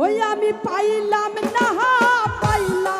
ওই আমি পাইলাম না পাইলাম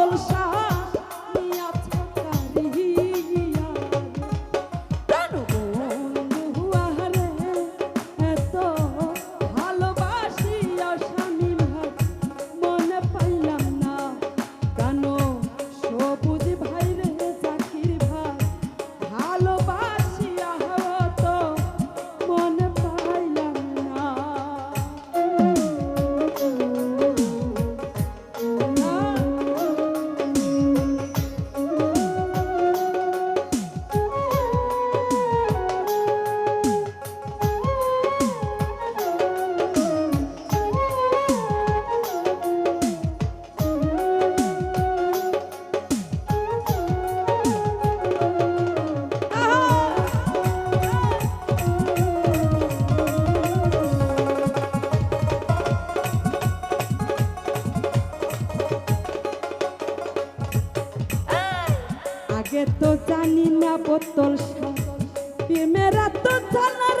full of. জানি না বোতল প্রেমেরা তো জানার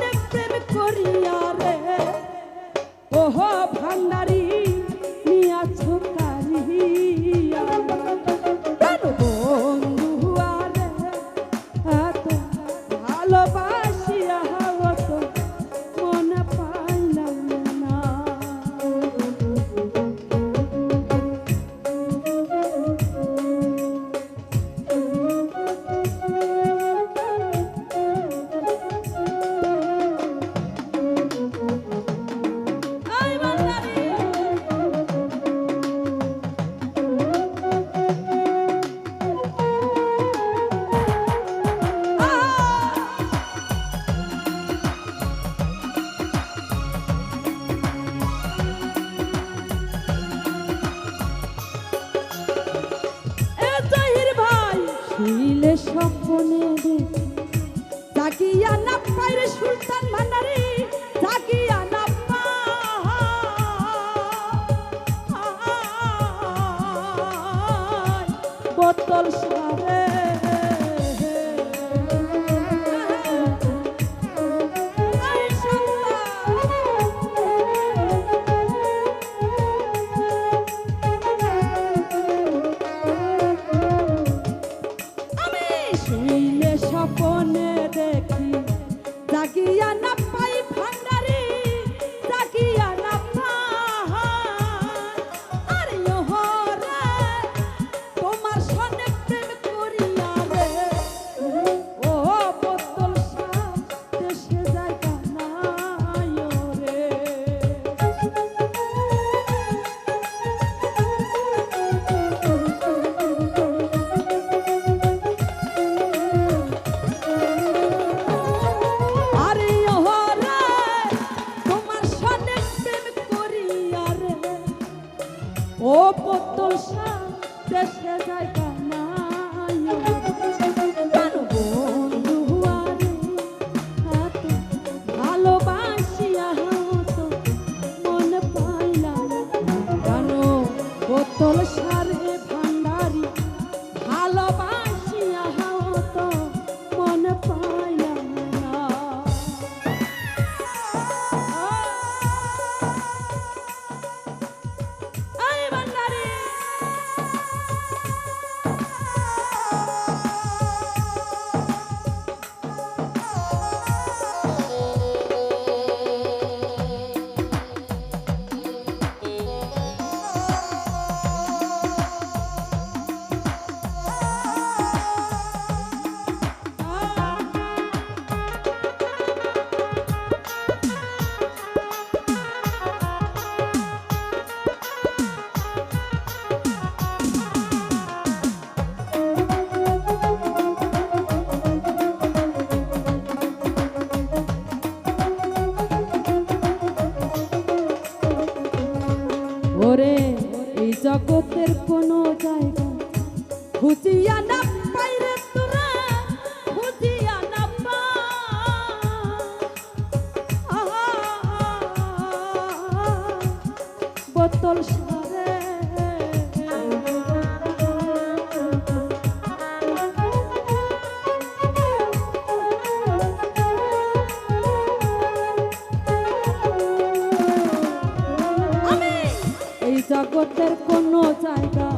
অতল সারে। ওরে এই জগতের কোনো জায়গা খুঁজিয়া না জগতের কোনো জায়গা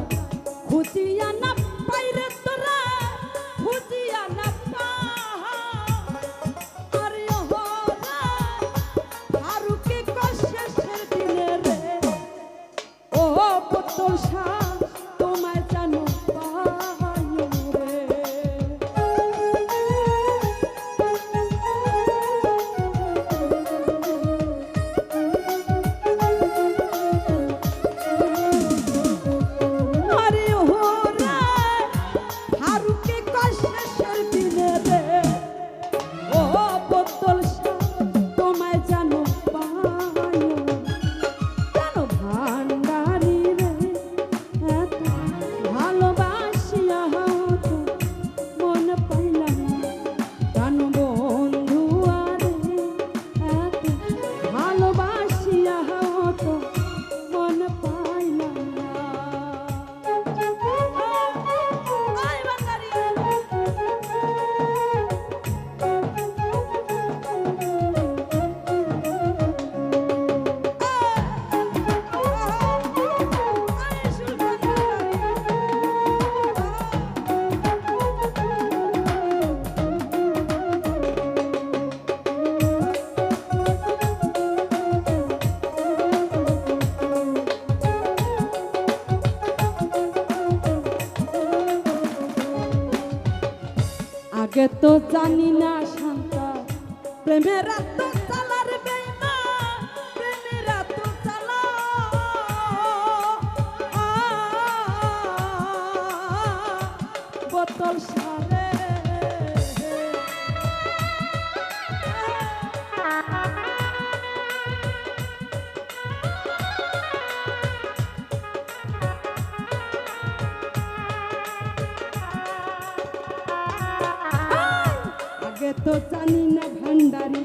তো জানি না শান্তা প্রেমের আগে তো জানি না ভান্ডারী।